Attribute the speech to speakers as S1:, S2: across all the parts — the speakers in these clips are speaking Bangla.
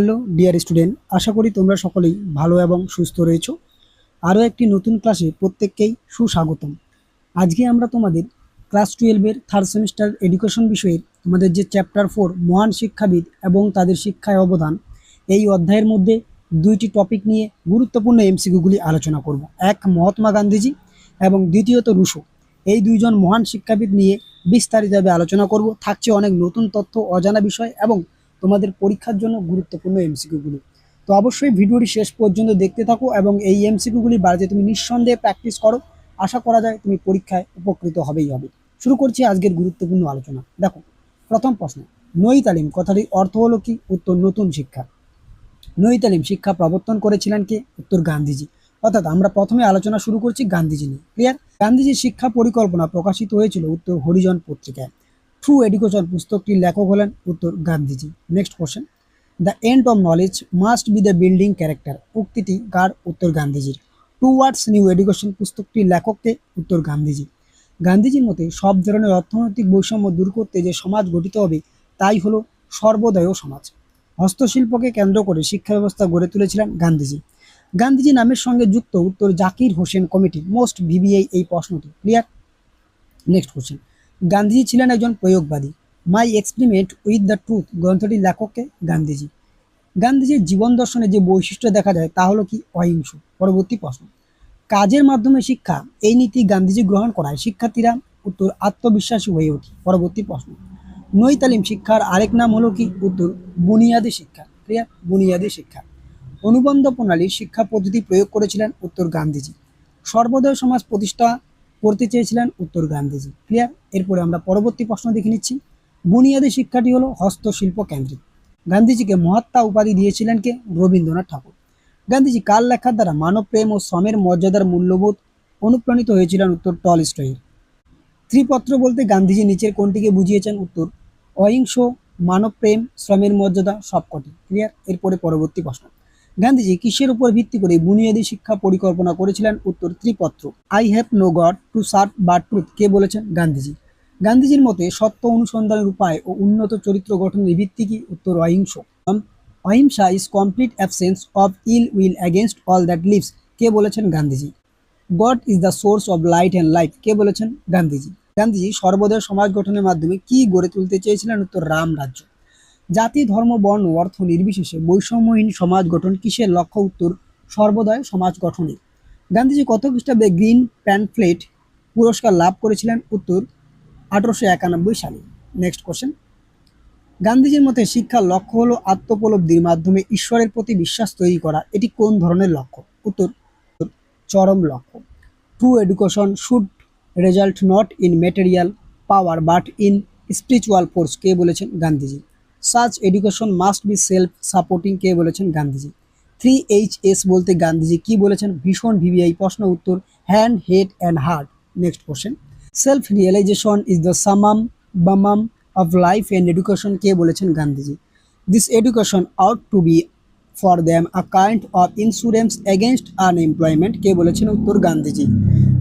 S1: হ্যালো, ডিয়ার স্টুডেন্ট, আশা করি তোমরা সকলেই ভালো এবং সুস্থ রয়েছো। আরও একটি নতুন ক্লাসে প্রত্যেককেই সুস্বাগতম। আজকে আমরা তোমাদের ক্লাস টুয়েলভের থার্ড সেমিস্টার এডুকেশন বিষয়ের তোমাদের যে চ্যাপ্টার ফোর মহান শিক্ষাবিদ এবং তাদের শিক্ষায় অবদান, এই অধ্যায়ের মধ্যে দুইটি টপিক নিয়ে গুরুত্বপূর্ণ এমসিকিউগুলি আলোচনা করব। এক, মহাত্মা গান্ধীজি এবং দ্বিতীয়ত রুশো। এই দুইজন মহান শিক্ষাবিদ নিয়ে বিস্তারিতভাবে আলোচনা করব। থাকছে অনেক নতুন তথ্য, অজানা বিষয় এবং তোমাদের পরীক্ষার জন্য গুরুত্বপূর্ণ এমসিকিউগুলি তো অবশ্যই ভিডিওটি শেষ পর্যন্ত দেখতে থাকো এবং এই এমসিকিউগুলি বাড়িতে তুমি নিঃসন্দেহে প্র্যাকটিস করো। আশা করা যায় তুমি পরীক্ষায় উপকৃত হবেই হবে। শুরু করছি আজকের গুরুত্বপূর্ণ আলোচনা। দেখো, প্রথম প্রশ্ন নই তালিম কথাটির অর্থ হলো কি? উত্তর, নতুন শিক্ষা। নই তালিম শিক্ষা প্রবর্তন করেছিলেন কে? উত্তর গান্ধীজি। অর্থাৎ আমরা প্রথমে আলোচনা শুরু করছি গান্ধীজি নিয়ে। ক্লিয়ার গান্ধীজির শিক্ষা পরিকল্পনা প্রকাশিত হয়েছিল উত্তর হরিজন পত্রিকায়। ট্রু এডুকেশন পুস্তকটির লেখক হলেন উত্তর Gandhiji. Next question the end of knowledge must be the building character উক্তিটি কার? উত্তর গান্ধীজির। টু ওয়ার্ডস নিউ এডুকেশন পুস্তকটির লেখককে উত্তর গান্ধীজি। গান্ধীজির মতে সব ধরনের অর্থনৈতিক বৈষম্য দূর করতে যে সমাজ গঠিত হবে, তাই হলো সর্বোদয় সমাজ। হস্তশিল্পকে কেন্দ্র করে শিক্ষা ব্যবস্থা গড়ে তুলেছিলেন গান্ধীজি। গান্ধীজি নামের সঙ্গে যুক্ত উত্তর Zakir Hussain committee most VVI এই প্রশ্নটি। ক্লিয়ার নেক্সট কোশ্চেন গান্ধীজি ছিলেন একজন প্রয়োগবাদী। My experiment with the truth গ্রন্থটির লেখককে গান্ধীজি। গান্ধীজির জীবন দর্শনে যে বৈশিষ্ট্য দেখা যায় তা হলো কি অহিংস। পরবর্তী প্রশ্ন। কাজের মাধ্যমে শিক্ষা, এই নীতি গান্ধীজি গ্রহণ করায় শিক্ষার্থীরা উত্তর আত্মবিশ্বাসী হয়ে ওঠে। পরবর্তী প্রশ্ন। নই তালিম শিক্ষার আরেক নাম হলো কি? উত্তর, বুনিয়াদী শিক্ষা। ক্লিয়ার? বুনিয়াদী শিক্ষা। অনুবন্ধ প্রণালীর শিক্ষা পদ্ধতি প্রয়োগ করেছিলেন উত্তর গান্ধীজি। সর্বোদয় সমাজ প্রতিষ্ঠা করতে চেয়েছিলেন উত্তর গান্ধীজি। ক্লিয়ার এরপরে আমরা পরবর্তী প্রশ্ন দেখে নিচ্ছি। বুনিয়াদী শিক্ষাটি হলো হস্তশিল্প কেন্দ্রিক। গান্ধীজিকে মহাত্মা উপাধি দিয়েছিলেন কে? রবীন্দ্রনাথ ঠাকুর। গান্ধীজি কার লেখার দ্বারা মানব প্রেম ও শ্রমের মর্যাদার মূল্যবোধ অনুপ্রাণিত হয়েছিলেন উত্তর টল টলস্টয়ের? ত্রিপত্র বলতে গান্ধীজি নিচের কোনটিকে বুঝিয়েছেন? উত্তর, অহিংস, মানব প্রেম, শ্রমের মর্যাদা সবকটি। ক্লিয়ার এরপরে পরবর্তী প্রশ্ন। গান্ধীজি কিসের উপর ভিত্তি করে বুনিয়াদী শিক্ষা পরিকল্পনা করেছিলেন? উত্তর ত্রিপত্র। I have no God to serve but truth কে বলেছেন? গান্ধীজি। গান্ধীজির মতে সত্য অনুসন্ধানের উপায় ও উন্নত চরিত্র গঠনের ভিত্তি কি? উত্তর অহিংস। Ahimsa is complete absence of ill will against all that lives কে বলেছেন? Gandhiji. God is the source of light and life কে বলেছেন? গান্ধীজি। গান্ধীজি সর্বদয় সমাজ গঠনের মাধ্যমে কি গড়ে তুলতে চেয়েছিলেন? উত্তর রাম রাজ্য। জাতি, ধর্ম, বর্ণ, অর্থ নির্বিশেষে বৈষম্যহীন সমাজ গঠন কিসের লক্ষ্য উত্তর? সর্বদয় সমাজ গঠনে গান্ধীজি কত খ্রিস্টাব্দে গ্রিন প্যানফ্লেট পুরস্কার লাভ করেছিলেন? উত্তর, আঠারোশো একানব্বই সালে। নেক্সট কোশ্চেন গান্ধীজির মতে শিক্ষার লক্ষ্য হলো আত্মোপলব্ধির মাধ্যমে ঈশ্বরের প্রতি বিশ্বাস তৈরি করা। এটি কোন ধরনের লক্ষ্য? উত্তর, চরম লক্ষ্য। True education should result not in material power but in spiritual force কে বলেছেন Gandhiji? Such education must be self supporting কে বলেছেন গান্ধীজি? থ্রি এইচ এস বলতে গান্ধীজি কি বলেছেন? ভীষণ ভিভিআই প্রশ্ন উত্তর hand head and heart next question self realisation is the summum bonum of life and education কে বলেছেন Gandhiji? This education ought to be for them a kind of insurance against unemployment কে বলেছেন উত্তর Gandhiji?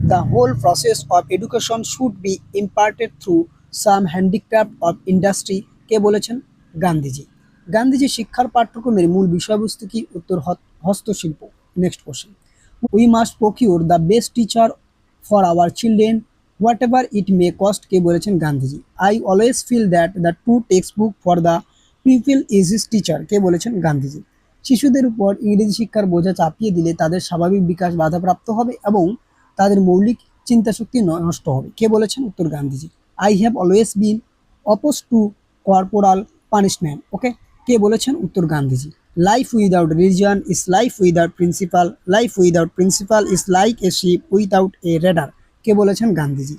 S1: The whole process of education should be imparted through some handicraft of industry কে বলেছেন? গান্ধীজি। গান্ধীজি শিক্ষার পাঠ্যক্রমের মূল বিষয়বস্তু কি? উত্তর হস্তশিল্প। Next question we must procure the best teacher for our children whatever it may cost কে বলেছেন Gandhiji. I always feel that the true text book for the people is his teacher কে বলেছেন গান্ধীজি। শিশুদের উপর ইংরেজি শিক্ষার বোঝা চাপিয়ে দিলে তাদের স্বাভাবিক বিকাশ বাধাপ্রাপ্ত হবে এবং তাদের মৌলিক চিন্তাশক্তি নষ্ট হবে, কে বলেছেন উত্তর Gandhiji. I have always been oppose to corporal punishment okay কে বলেছেন? উত্তর Gandhiji. Life without religion is life without principle life without principle is like a ship without a rudder কে বলেছেন? গান্ধীজি।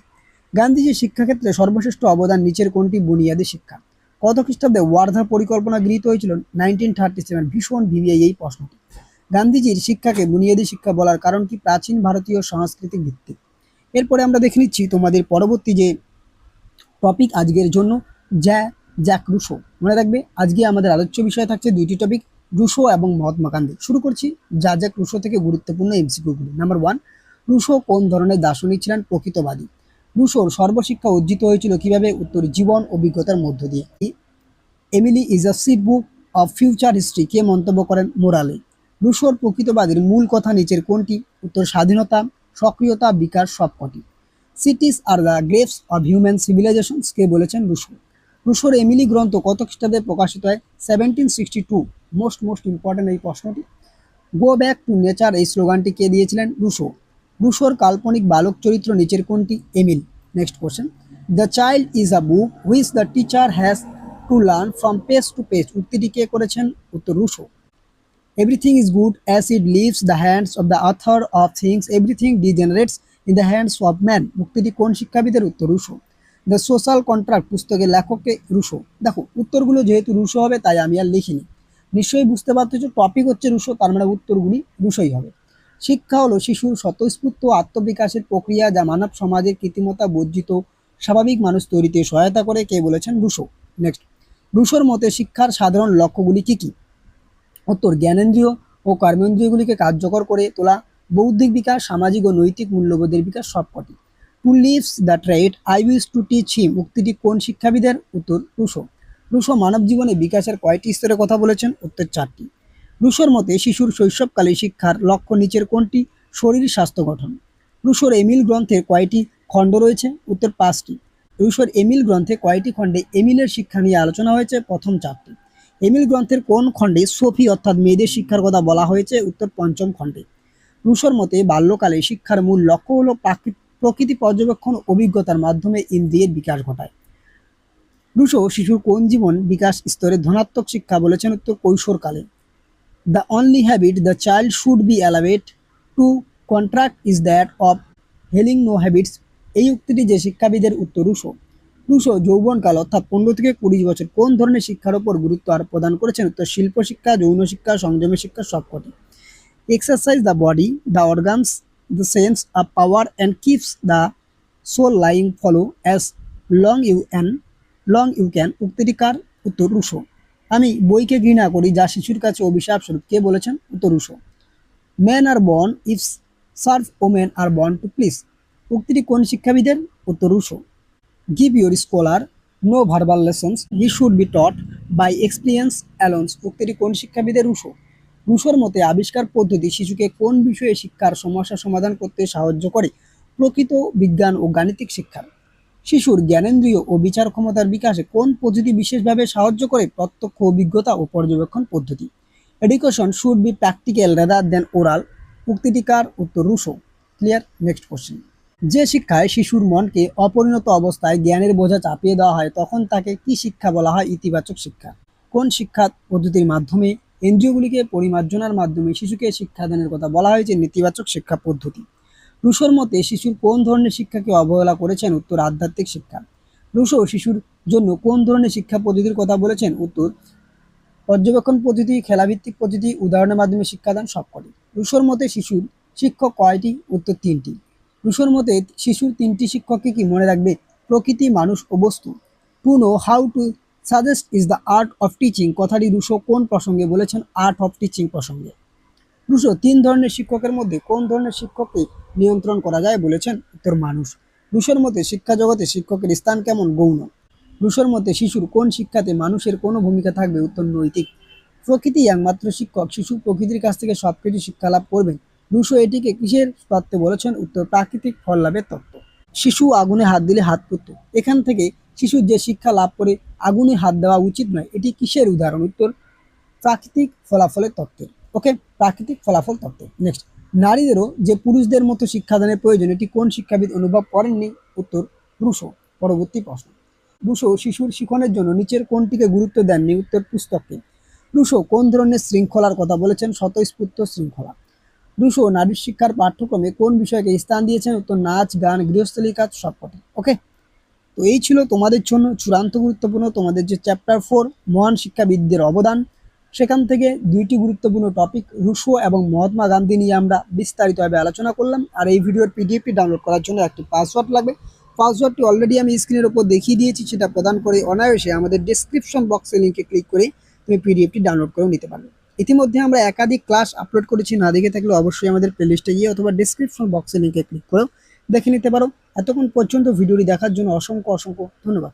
S1: গান্ধীজির শিক্ষাক্ষেত্রে সর্বশ্রেষ্ঠ অবদান নিচের কোনটি? বুনিয়াদী শিক্ষা। কত খ্রিস্টাব্দে ওয়ার্ধা পরিকল্পনা গৃহীত হয়েছিল? নাইনটিন থার্টি সেভেন ভীষণ ভিভিআই এই প্রশ্নটি। গান্ধীজির শিক্ষাকে বুনিয়াদী শিক্ষা বলার কারণ কি? প্রাচীন ভারতীয় সাংস্কৃতিক ভিত্তি। এরপরে আমরা দেখে নিচ্ছি তোমাদের পরবর্তী যে টপিক আজকের জন্য, জ্যা জ্যাক রুশো। মনে রাখবে, আজকে আমাদের আলোচ্য বিষয় থাকছে দুইটি টপিক রুশো এবং মহাত্মা গান্ধী শুরু করছি যা জ্যাক রুশো থেকে গুরুত্বপূর্ণ এমসিকিউগুলি নাম্বার ওয়ান রুশো কোন ধরনের দার্শনিক ছিলেন? প্রকৃতবাদী। রুশোর সর্বশিক্ষা অর্জিত হয়েছিল কীভাবে? উত্তর, জীবন, অভিজ্ঞতার মধ্য দিয়ে। Emile is a sit book of future history কে মন্তব্য করেন? মোরালে। রুশোর প্রকৃতবাদের মূল কথা নিচের কোনটি? উত্তর, স্বাধীনতা, সক্রিয়তা, বিকাশ সবকটি। Cities are the graves of human civilisations কে বলেছেন? রুশো। রুশোর এমিলি গ্রন্থ কত খ্রিস্টাব্দে প্রকাশিত হয়? Seventeen sixty two most most important এই প্রশ্নটি। গো ব্যাক টু নেচার এই স্লোগানটি কে দিয়েছিলেন? রুশো। রুশোর কাল্পনিক বালক চরিত্র নিচের কোনটি? Emile. Next question the child is a book which the teacher has to learn from page to page উক্তিটি কে করেছেন? উত্তর Rousseau. Everything is good as it leaves the hands of the author of things everything degenerates in the hands of man মুক্তিটি কোন শিক্ষাবিদের? উত্তর রুশো। দ্য সোশ্যাল কন্ট্রাক্ট পুস্তকের লেখককে রুশো। দেখো, উত্তরগুলো যেহেতু রুশো হবে, তাই আমি আর লিখিনি। নিশ্চয়ই বুঝতে পারতেছো টপিক হচ্ছে রুশো, তার মানে উত্তরগুলি রুশোই হবে। শিক্ষা হলো শিশুর স্বতঃস্ফূর্ত আত্মবিকাশের প্রক্রিয়া যা মানব সমাজের কৃত্রিমতা, বর্জিত, স্বাভাবিক মানুষ তৈরিতে সহায়তা করে, কে বলেছেন রুশো। নেক্সট রুশোর মতে শিক্ষার সাধারণ লক্ষ্যগুলি কি কি? উত্তর, জ্ঞানেন্দ্রিয় ও কর্মেন্দ্রিয়গুলিকে কার্যকর করে তোলা, বৌদ্ধিক বিকাশ, সামাজিক ও নৈতিক মূল্যবোধের বিকাশ সবকটি। To lives the trade I wish to teach him উক্তিটি কোন শিক্ষাবিদের? উত্তর রুশো। রুশো মানব জীবনে বিকাশের কয়টি স্তরের কথা বলেছেন? উত্তর চারটি। রুশোর মতে শিশুর শৈশবকালে শিক্ষার লক্ষ্য নিচের কোনটি? শরীর স্বাস্থ্য গঠন। রুশোর এমিল গ্রন্থের কয়টি খণ্ড রয়েছে? উত্তর পাঁচটি। রুশোর এমিল গ্রন্থে কয়টি খণ্ডে এমিলের শিক্ষা নিয়ে আলোচনা হয়েছে? প্রথম চারটি। এমিল গ্রন্থের কোন খণ্ডে সোফি অর্থাৎ মেয়েদের শিক্ষার কথা বলা হয়েছে? উত্তর পঞ্চম খণ্ডে। রুশোর মতে বাল্যকালে শিক্ষার মূল লক্ষ্য হলো প্রাকৃ- প্রকৃতি পর্যবেক্ষণ অভিজ্ঞতার মাধ্যমে ইন্দ্রিয়ের বিকাশ ঘটায়। রুশো শিশুর কোন জীবন বিকাশ স্তরে ধনাত্মক শিক্ষা বলেছেন উত্তর কৈশোরকালে। The only habit the child should be allowed to contract is that of healing no habits এই উক্তিটি যে শিক্ষাবিদের উত্তর রুশো। রুশো যৌবনকাল অর্থাৎ পনেরো থেকে কুড়ি বছর কোন ধরনের শিক্ষার উপর গুরুত্ব আরোপ প্রদান করেছেন? উত্তর, শিল্প শিক্ষা, যৌন শিক্ষা সংযমের শিক্ষা সবকটি। Exercise the body the organs the sense of power and keeps the soul lying follow as long you an long you can উক্তিটি কার উত্তর রুশো আমি বইকে ঘৃণা করি, যা শিশুর কাছে অভিশাপ স্বরূপ। কে বলেছেন? উত্তর Rousseau man are born if serve women are born to please উক্তিটি কোন শিক্ষাবিদের? উত্তর Rousseau give your scholar no verbal lessons he should be taught by experience alones উক্তিটি কোন শিক্ষাবিদের? রুশো রুশোর মতে আবিষ্কার পদ্ধতি শিশুকে কোন বিষয়ে শিক্ষার সমস্যা সমাধান করতে সাহায্য করে? প্রকৃত বিজ্ঞান ও গাণিতিক শিক্ষার। শিশুর জ্ঞানেন্দ্রীয় ও বিচার ক্ষমতার বিকাশে কোন পদ্ধতি বিশেষভাবে সাহায্য করে? প্রত্যক্ষ অভিজ্ঞতা ও পর্যবেক্ষণ পদ্ধতি। Education should be practical rather than oral উক্তিটি কার উত্তর রুশো। ক্লিয়ার নেক্সট কোশ্চেন যে শিক্ষায় শিশুর মনকে অপরিণত অবস্থায় জ্ঞানের বোঝা চাপিয়ে দেওয়া হয়, তখন তাকে কি শিক্ষা বলা হয় ইতিবাচক শিক্ষা? কোন শিক্ষা পদ্ধতির মাধ্যমে এনজিওগুলিকে পরিমার্জনার মাধ্যমে শিশুকে শিক্ষাদানের কথা বলা হয়েছে নেতিবাচক শিক্ষা পদ্ধতি। রুশোর মতে, শিশুর কোন ধরনের শিক্ষাকে অবহেলা করেছেন উত্তর আধ্যাত্মিক শিক্ষা। রুশো শিশুর জন্য কোন ধরনের শিক্ষা পদ্ধতির কথা বলেছেন উত্তর, পর্যবেক্ষণ পদ্ধতি, খেলাভিত্তিক পদ্ধতি, উদাহরণের মাধ্যমে শিক্ষাদান সবকটি রুশোর মতে, শিশুর শিক্ষক কয়টি? উত্তর তিনটি। রুশোর মতে, শিশুর তিনটি শিক্ষককে কি মনে রাখবে? প্রকৃতি, মানুষ ও বস্তু। To know how to suggest is the art of teaching. কথাটি রুশো কোন প্রসঙ্গে বলেছেন? আর্ট অফ টিচিং প্রসঙ্গে। রুশো, তিন ধরনের শিক্ষকের মধ্যে কোন ধরনের শিক্ষককে নিয়ন্ত্রণ করা যায় বলেছেন? উত্তর, মানুষ। রুশোর মতে শিক্ষা জগতে শিক্ষকের স্থান কেমন? গৌণ। রুশোর মতে শিশুর কোন শিক্ষাতে মানুষের কোনো ভূমিকা থাকবে? উত্তর, নৈতিক। প্রকৃতি একমাত্র শিক্ষক। শিশু প্রকৃতির কাছ থেকে সব কিছু শিক্ষা লাভ করবেন রুশো এটিকে কিসের তত্ত্বে বলেছেন? উত্তর, প্রাকৃতিক ফল লাভের তত্ত্ব। শিশু আগুনে হাত দিলে হাত পুড়ত এখান থেকে শিশু যে শিক্ষা লাভ করে আগুনে হাত দেওয়া উচিত নয়, এটি কিসের উদাহরণ? উত্তর, প্রাকৃতিক ফলাফলের তত্ত্বের ওকে, প্রাকৃতিক ফলাফল তত্ত্ব। নেক্সট নারীদেরও যে পুরুষদের মতো শিক্ষাদানের প্রয়োজন, এটি কোন শিক্ষাবিদ অনুভব করেননি? উত্তর, রুশো। পরবর্তী প্রশ্ন। রুশো শিশুর শিখনের জন্য নিচের কোনটিকে গুরুত্ব দেননি? উত্তর পুস্তককে রুশো কোন ধরনের শৃঙ্খলার কথা বলেছেন? স্বতঃস্ফূর্ত শৃঙ্খলা। রুশো নারী শিক্ষার পাঠ্যক্রমে কোন বিষয়কে স্থান দিয়েছেন? উত্তর, নাচ, গান গৃহস্থলী কাজ সবকটি। ওকে তো এই ছিল তোমাদের জন্য চূড়ান্ত গুরুত্বপূর্ণ তোমাদের যে চ্যাপ্টার ফোর মহান শিক্ষাবিদদের অবদান। সেখান থেকে দুইটি গুরুত্বপূর্ণ টপিক রুশো এবং মহাত্মা গান্ধী নিয়ে আমরা বিস্তারিতভাবে আলোচনা করলাম। আর এই ভিডিওর পিডিএফটি ডাউনলোড করার জন্য একটি পাসওয়ার্ড লাগবে। পাসওয়ার্ডটি অলরেডি আমি স্ক্রিনের উপর দেখিয়ে দিয়েছি, সেটা প্রদান করে অনায়াসে আমাদের ডিসক্রিপশন বক্সে লিঙ্কে ক্লিক করে তুমি পিডিএফটি ডাউনলোড করেও নিতে পারবে। ইতিমধ্যে আমরা একাধিক ক্লাস আপলোড করেছি, না দেখে থাকলে অবশ্যই আমাদের প্লেলিস্টে গিয়ে অথবা ডিসক্রিপশন বক্সে লিঙ্কে ক্লিক করেও দেখে নিতে পারো। এতক্ষণ পর্যন্ত ভিডিওটি দেখার জন্য অসংখ্য অসংখ্য ধন্যবাদ।